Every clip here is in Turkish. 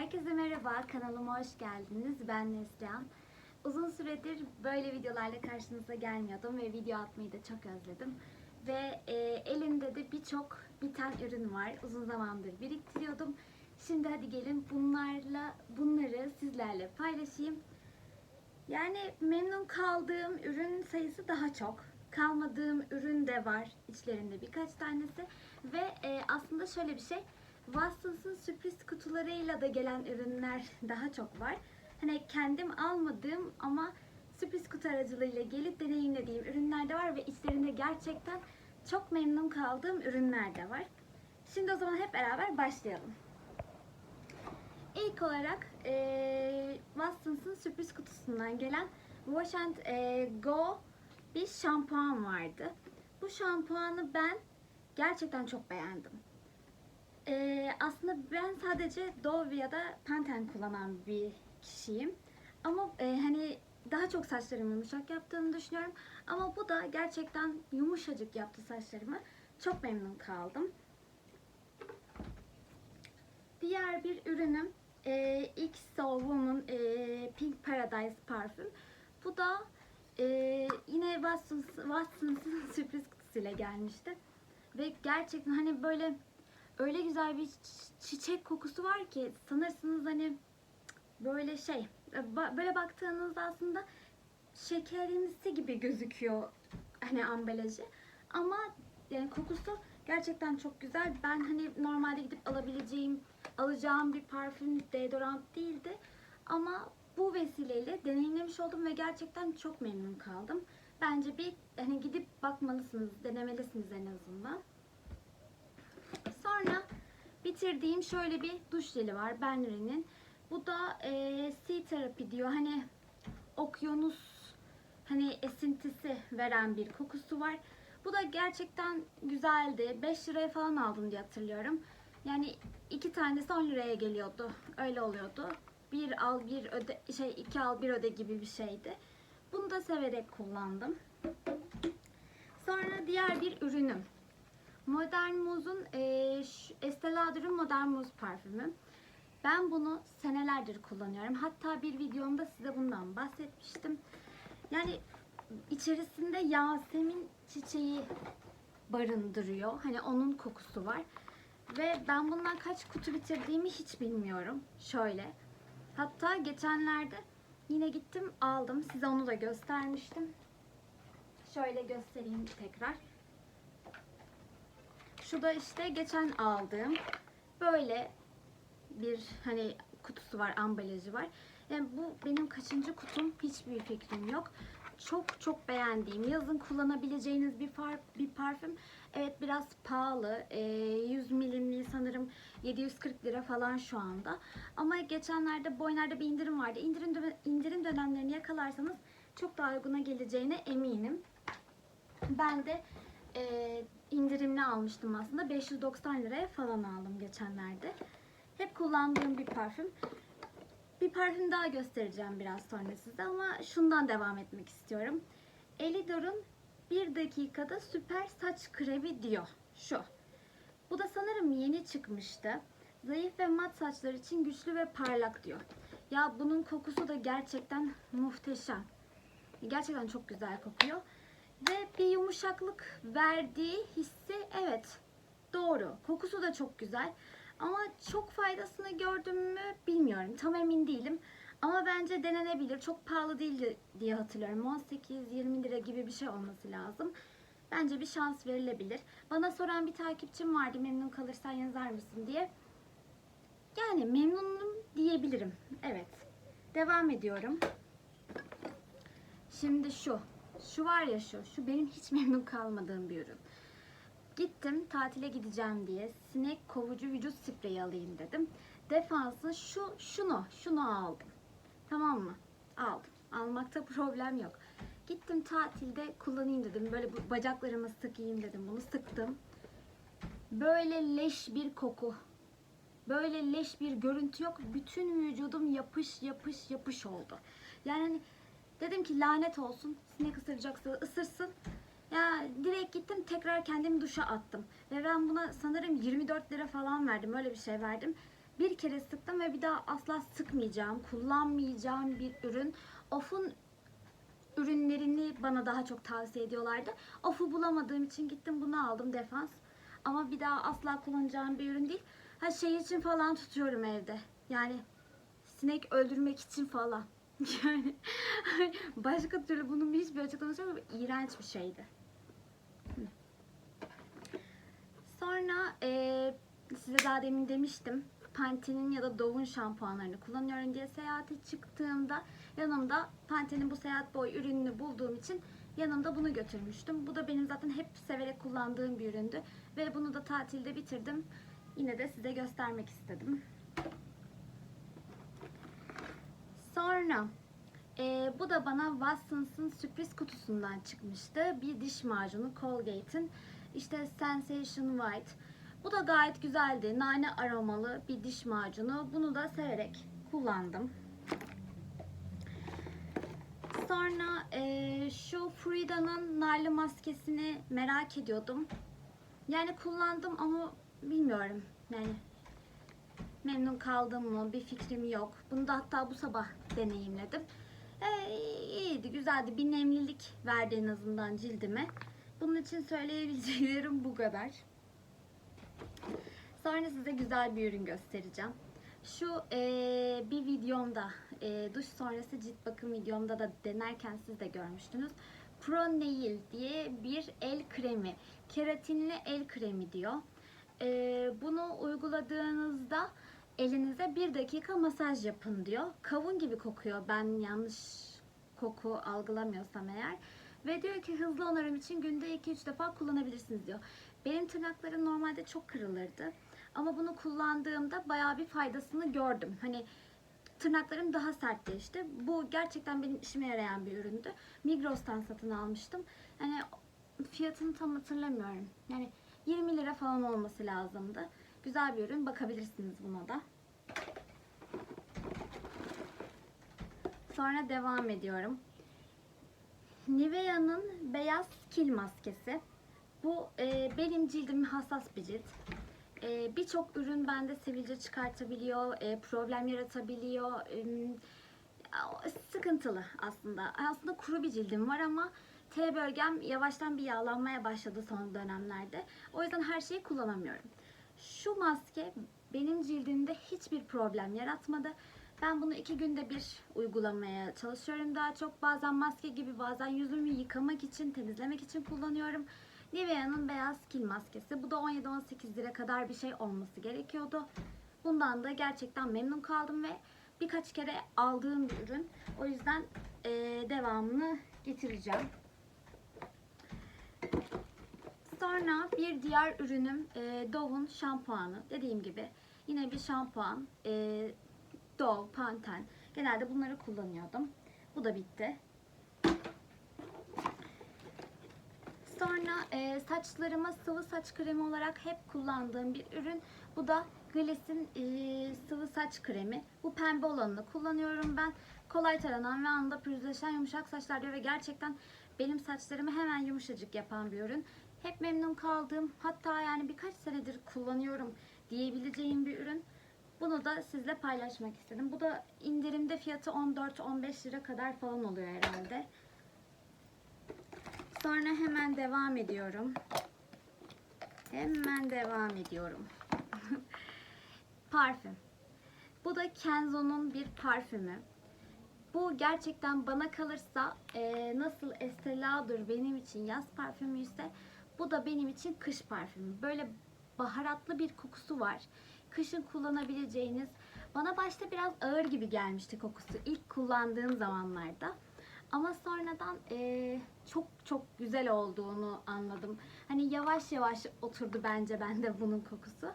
Herkese merhaba, kanalıma hoş geldiniz. Ben Neslihan. Uzun süredir böyle videolarla karşınıza gelmiyordum ve video atmayı da çok özledim. Ve e, elimde de birçok biten ürün var. Uzun zamandır biriktiriyordum. Şimdi hadi gelin bunlarla bunları sizlerle paylaşayım. Yani memnun kaldığım ürün sayısı daha çok. Kalmadığım ürün de var içlerinde birkaç tanesi. Ve e, aslında şöyle bir şey. Watsons'ın sürpriz kutularıyla da gelen ürünler daha çok var. Hani kendim almadığım ama sürpriz kutu aracılığıyla gelip deneyimlediğim ürünler de var ve içlerinde gerçekten çok memnun kaldığım ürünler de var. Şimdi o zaman hep beraber başlayalım. İlk olarak e, Watsons'ın sürpriz kutusundan gelen Wash and e, Go bir şampuan vardı. Bu şampuanı ben gerçekten çok beğendim. E, aslında ben sadece Dove ya da Pantene kullanan bir kişiyim. Ama e, hani daha çok saçlarımı yumuşak yaptığını düşünüyorum. Ama bu da gerçekten yumuşacık yaptı saçlarımı. Çok memnun kaldım. Diğer bir ürünüm e, XO Woman e, Pink Paradise parfüm. Bu da e, yine Watsons, Watsons'ın sürpriz kutusuyla gelmişti. Ve gerçekten hani böyle öyle güzel bir çi- çiçek kokusu var ki sanırsınız hani böyle şey ba- böyle baktığınızda aslında şekerimsi gibi gözüküyor hani ambalajı ama yani kokusu gerçekten çok güzel. Ben hani normalde gidip alabileceğim, alacağım bir parfüm, deodorant değildi. Ama bu vesileyle deneyimlemiş oldum ve gerçekten çok memnun kaldım. Bence bir hani gidip bakmalısınız, denemelisiniz en azından. Sonra bitirdiğim şöyle bir duş jeli var Benri'nin. Bu da e, Sea Therapy diyor. Hani okyanus hani esintisi veren bir kokusu var. Bu da gerçekten güzeldi. 5 liraya falan aldım diye hatırlıyorum. Yani iki tanesi 10 liraya geliyordu. Öyle oluyordu. Bir al bir öde şey iki al bir öde gibi bir şeydi. Bunu da severek kullandım. Sonra diğer bir ürünüm. Modern Muse'un e, Estee Lauder'ın Modern Muse parfümü. Ben bunu senelerdir kullanıyorum. Hatta bir videomda size bundan bahsetmiştim. Yani içerisinde Yasemin çiçeği barındırıyor. Hani onun kokusu var. Ve ben bundan kaç kutu bitirdiğimi hiç bilmiyorum. Şöyle. Hatta geçenlerde yine gittim aldım. Size onu da göstermiştim. Şöyle göstereyim tekrar. Şu da işte geçen aldığım böyle bir hani kutusu var, ambalajı var. Yani bu benim kaçıncı kutum hiçbir fikrim yok. Çok çok beğendiğim, yazın kullanabileceğiniz bir far, bir parfüm. Evet biraz pahalı. Ee, 100 milimli sanırım 740 lira falan şu anda. Ama geçenlerde Boyner'de bir indirim vardı. İndirim, indirim dönemlerini yakalarsanız çok daha uyguna geleceğine eminim. Ben de e, indirimli almıştım aslında. 590 liraya falan aldım geçenlerde. Hep kullandığım bir parfüm. Bir parfüm daha göstereceğim biraz sonra size ama şundan devam etmek istiyorum. Elidor'un bir dakikada süper saç kremi diyor. Şu. Bu da sanırım yeni çıkmıştı. Zayıf ve mat saçlar için güçlü ve parlak diyor. Ya bunun kokusu da gerçekten muhteşem. Gerçekten çok güzel kokuyor. Ve bir yumuşaklık verdiği hissi evet doğru. Kokusu da çok güzel. Ama çok faydasını gördüm mü bilmiyorum. Tam emin değilim. Ama bence denenebilir. Çok pahalı değil diye hatırlıyorum. 18-20 lira gibi bir şey olması lazım. Bence bir şans verilebilir. Bana soran bir takipçim vardı memnun kalırsan yazar mısın diye. Yani memnunum diyebilirim. Evet. Devam ediyorum. Şimdi şu. Şu var ya şu. Şu benim hiç memnun kalmadığım bir ürün. Gittim tatile gideceğim diye sinek kovucu vücut spreyi alayım dedim. Defansın şu şunu şunu aldım. Tamam mı? Aldım. Almakta problem yok. Gittim tatilde kullanayım dedim. Böyle bu bacaklarımı sıkayım dedim. Bunu sıktım. Böyle leş bir koku. Böyle leş bir görüntü yok. Bütün vücudum yapış yapış yapış oldu. Yani hani dedim ki lanet olsun. Sinek ısıracaksa ısırsın. Ya direkt gittim tekrar kendimi duşa attım. Ve ben buna sanırım 24 lira falan verdim. Öyle bir şey verdim. Bir kere sıktım ve bir daha asla sıkmayacağım, kullanmayacağım bir ürün. Of'un ürünlerini bana daha çok tavsiye ediyorlardı. Of'u bulamadığım için gittim bunu aldım defans. Ama bir daha asla kullanacağım bir ürün değil. Ha şey için falan tutuyorum evde. Yani sinek öldürmek için falan. Yani başka türlü bunun hiçbir açıklaması yok. İğrenç bir şeydi. Sonra eee, size daha demin demiştim. Pantene'in ya da Dove'un şampuanlarını kullanıyorum diye seyahate çıktığımda yanımda Pantene'in bu seyahat boyu ürününü bulduğum için yanımda bunu götürmüştüm. Bu da benim zaten hep severek kullandığım bir üründü. Ve bunu da tatilde bitirdim. Yine de size göstermek istedim. Sonra e, bu da bana Watsons'ın sürpriz kutusundan çıkmıştı. Bir diş macunu Colgate'in işte Sensation White. Bu da gayet güzeldi. Nane aromalı bir diş macunu. Bunu da severek kullandım. Sonra e, şu Frida'nın narlı maskesini merak ediyordum. Yani kullandım ama bilmiyorum. Yani memnun kaldım mı bir fikrim yok. Bunu da hatta bu sabah deneyimledim. Ee, iyiydi, güzeldi. Bir nemlilik verdi en azından cildime. Bunun için söyleyebileceğlerim bu kadar. Sonra size güzel bir ürün göstereceğim. Şu eee, bir videomda, eee, duş sonrası cilt bakım videomda da denerken siz de görmüştünüz. Pro Nail diye bir el kremi. Keratinli el kremi diyor. Eee, bunu uyguladığınızda elinize bir dakika masaj yapın diyor. Kavun gibi kokuyor. Ben yanlış koku algılamıyorsam eğer. Ve diyor ki hızlı onarım için günde 2-3 defa kullanabilirsiniz diyor. Benim tırnaklarım normalde çok kırılırdı. Ama bunu kullandığımda bayağı bir faydasını gördüm. Hani tırnaklarım daha sertleşti. Bu gerçekten benim işime yarayan bir üründü. Migros'tan satın almıştım. Yani fiyatını tam hatırlamıyorum. Yani 20 lira falan olması lazımdı. Güzel bir ürün. Bakabilirsiniz buna da. Sonra devam ediyorum. Nivea'nın beyaz kil maskesi. Bu e, benim cildim hassas bir cilt. E, Birçok ürün bende sivilce çıkartabiliyor, e, problem yaratabiliyor. E, sıkıntılı aslında. Aslında kuru bir cildim var ama T bölgem yavaştan bir yağlanmaya başladı son dönemlerde. O yüzden her şeyi kullanamıyorum. Şu maske benim cildimde hiçbir problem yaratmadı. Ben bunu iki günde bir uygulamaya çalışıyorum daha çok. Bazen maske gibi bazen yüzümü yıkamak için, temizlemek için kullanıyorum. Nivea'nın beyaz kil maskesi. Bu da 17-18 lira kadar bir şey olması gerekiyordu. Bundan da gerçekten memnun kaldım ve birkaç kere aldığım bir ürün. O yüzden eee, devamını getireceğim. Sonra bir diğer ürünüm e, Dove'un şampuanı. Dediğim gibi yine bir şampuan. E, Dove, Pantene. Genelde bunları kullanıyordum. Bu da bitti. Sonra e, saçlarıma sıvı saç kremi olarak hep kullandığım bir ürün. Bu da Gliss'in e, sıvı saç kremi. Bu pembe olanını kullanıyorum ben. Kolay taranan ve anında pürüzleşen yumuşak saçlar diyor ve gerçekten benim saçlarımı hemen yumuşacık yapan bir ürün. Hep memnun kaldığım hatta yani birkaç senedir kullanıyorum diyebileceğim bir ürün. Bunu da sizle paylaşmak istedim. Bu da indirimde fiyatı 14-15 lira kadar falan oluyor herhalde. Sonra hemen devam ediyorum. Hemen devam ediyorum. Parfüm. Bu da Kenzo'nun bir parfümü. Bu gerçekten bana kalırsa e, nasıl Estee Lauder benim için yaz parfümü ise bu da benim için kış parfümü. Böyle baharatlı bir kokusu var. Kışın kullanabileceğiniz. Bana başta biraz ağır gibi gelmişti kokusu ilk kullandığım zamanlarda. Ama sonradan e, çok çok güzel olduğunu anladım. Hani yavaş yavaş oturdu bence bende bunun kokusu.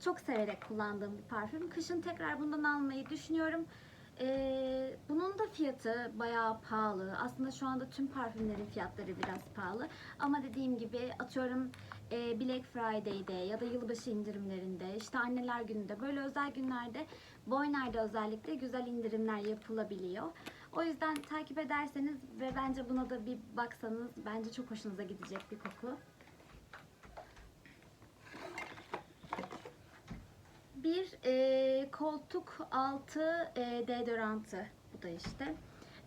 Çok severek kullandığım bir parfüm. Kışın tekrar bundan almayı düşünüyorum. Da fiyatı bayağı pahalı. Aslında şu anda tüm parfümlerin fiyatları biraz pahalı. Ama dediğim gibi atıyorum e, Black Friday'de ya da yılbaşı indirimlerinde, işte anneler gününde böyle özel günlerde Boyner'de özellikle güzel indirimler yapılabiliyor. O yüzden takip ederseniz ve bence buna da bir baksanız bence çok hoşunuza gidecek bir koku. Bir e, koltuk altı e, deodorantı bu da işte.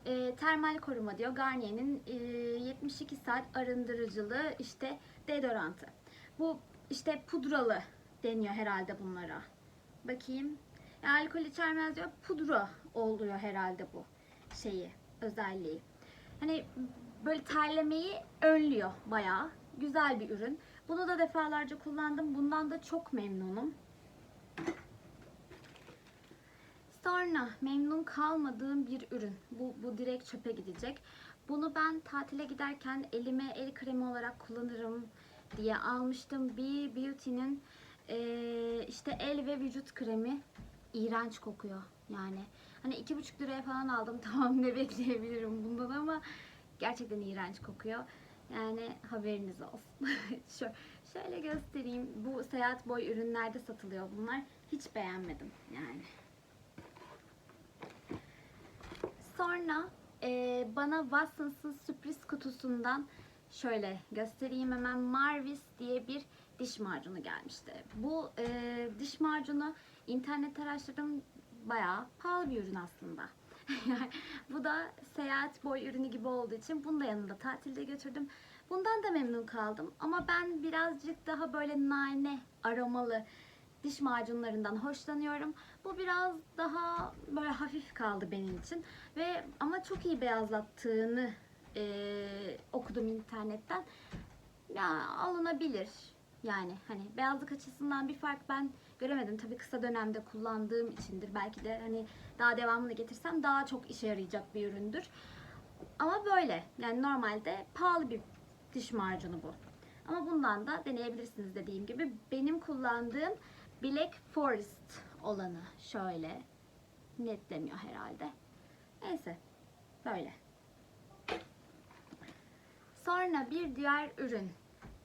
E, termal koruma diyor. Garnier'in e, 72 saat arındırıcılı işte deodorantı. Bu işte pudralı deniyor herhalde bunlara. Bakayım. Ya, alkol içermez diyor. Pudra oluyor herhalde bu şeyi, özelliği. Hani böyle terlemeyi önlüyor bayağı. Güzel bir ürün. Bunu da defalarca kullandım. Bundan da çok memnunum. Sonra memnun kalmadığım bir ürün. Bu, bu direkt çöpe gidecek. Bunu ben tatile giderken elime el kremi olarak kullanırım diye almıştım. Bir Beauty'nin eee, işte el ve vücut kremi. İğrenç kokuyor yani. Hani iki buçuk liraya falan aldım. Tamam ne bekleyebilirim bundan ama gerçekten iğrenç kokuyor. Yani haberiniz olsun. Şöyle göstereyim. Bu seyahat boy ürünlerde satılıyor bunlar. Hiç beğenmedim yani. Sonra e, bana Watsons'ın sürpriz kutusundan şöyle göstereyim hemen Marvis diye bir diş macunu gelmişti. Bu e, diş macunu internet araştırdım bayağı pahalı bir ürün aslında. Yani bu da seyahat boy ürünü gibi olduğu için bunu da yanımda tatilde götürdüm. Bundan da memnun kaldım ama ben birazcık daha böyle nane aromalı diş macunlarından hoşlanıyorum. Bu biraz daha böyle hafif kaldı benim için ve ama çok iyi beyazlattığını eee, okudum internetten. Ya alınabilir. Yani hani beyazlık açısından bir fark ben göremedim. Tabii kısa dönemde kullandığım içindir. Belki de hani daha devamını getirsem daha çok işe yarayacak bir üründür. Ama böyle. Yani normalde pahalı bir diş macunu bu. Ama bundan da deneyebilirsiniz dediğim gibi. Benim kullandığım Black Forest olanı şöyle netlemiyor herhalde. Neyse böyle. Sonra bir diğer ürün.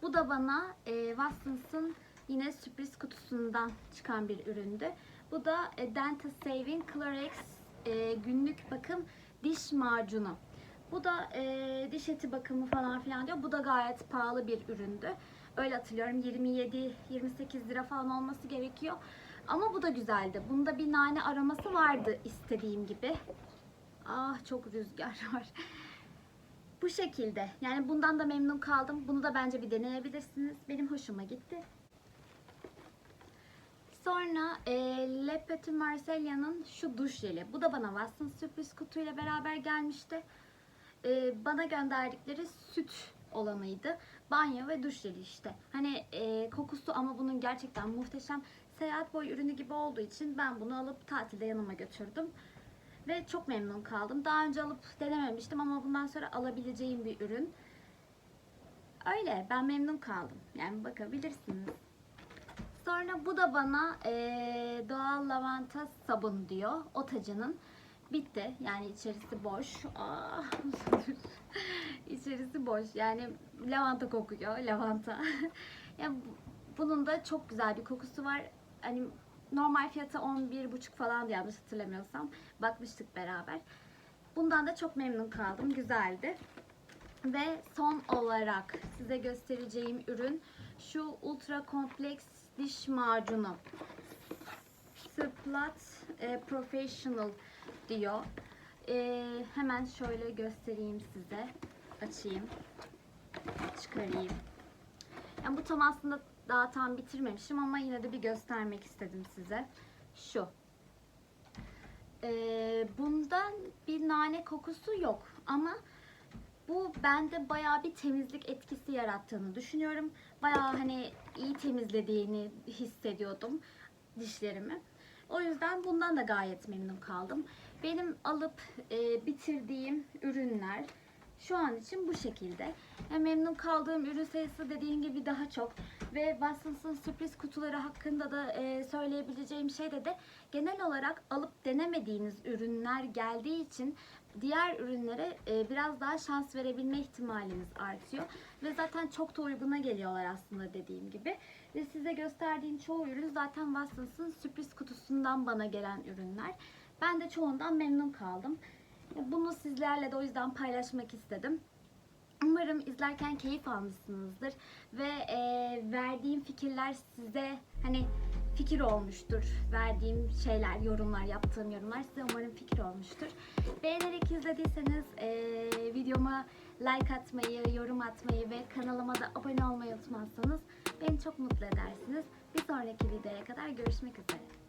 Bu da bana e, Watsons'ın yine sürpriz kutusundan çıkan bir üründü. Bu da e, Dental Saving Clorox e, günlük bakım diş macunu. Bu da e, diş eti bakımı falan filan diyor. Bu da gayet pahalı bir üründü. Öyle hatırlıyorum 27-28 lira falan olması gerekiyor. Ama bu da güzeldi. Bunda bir nane aroması vardı istediğim gibi. Ah çok rüzgar var. Bu şekilde. Yani bundan da memnun kaldım. Bunu da bence bir deneyebilirsiniz. Benim hoşuma gitti. Sonra e, Le Petit Marcella'nın şu duş jeli. Bu da bana Watsons sürpriz kutuyla beraber gelmişti. E, bana gönderdikleri süt olanıydı. Banyo ve duş jeli işte. Hani e, kokusu ama bunun gerçekten muhteşem. Seyahat boyu ürünü gibi olduğu için ben bunu alıp tatilde yanıma götürdüm. Ve çok memnun kaldım. Daha önce alıp denememiştim ama bundan sonra alabileceğim bir ürün. Öyle ben memnun kaldım. Yani bakabilirsiniz. Sonra bu da bana eee, doğal lavanta sabun diyor. Otacının. Bitti. Yani içerisi boş. Ah. içerisi boş. Yani lavanta kokuyor. Lavanta. yani bu- bunun da çok güzel bir kokusu var. Hani normal fiyatı 11,5 falan yanlış hatırlamıyorsam. Bakmıştık beraber. Bundan da çok memnun kaldım. Güzeldi. Ve son olarak size göstereceğim ürün şu ultra kompleks diş macunu. Splat e, Professional diyor. E, hemen şöyle göstereyim size. Açayım. Çıkarayım. Yani bu tam aslında daha tam bitirmemişim ama yine de bir göstermek istedim size. Şu. Ee, bundan bir nane kokusu yok ama bu bende bayağı bir temizlik etkisi yarattığını düşünüyorum. Bayağı hani iyi temizlediğini hissediyordum dişlerimi. O yüzden bundan da gayet memnun kaldım. Benim alıp e, bitirdiğim ürünler şu an için bu şekilde. Yani memnun kaldığım ürün sayısı dediğim gibi daha çok. Ve Watsons'ın sürpriz kutuları hakkında da e, söyleyebileceğim şey de de genel olarak alıp denemediğiniz ürünler geldiği için diğer ürünlere e, biraz daha şans verebilme ihtimaliniz artıyor. Ve zaten çok da uyguna geliyorlar aslında dediğim gibi. Ve size gösterdiğim çoğu ürün zaten Watsons'ın sürpriz kutusundan bana gelen ürünler. Ben de çoğundan memnun kaldım. Bunu sizlerle de o yüzden paylaşmak istedim. Umarım izlerken keyif almışsınızdır ve e, verdiğim fikirler size hani fikir olmuştur. Verdiğim şeyler, yorumlar, yaptığım yorumlar size umarım fikir olmuştur. Beğenerek izlediyseniz eee, videoma like atmayı, yorum atmayı ve kanalıma da abone olmayı unutmazsanız beni çok mutlu edersiniz. Bir sonraki videoya kadar görüşmek üzere.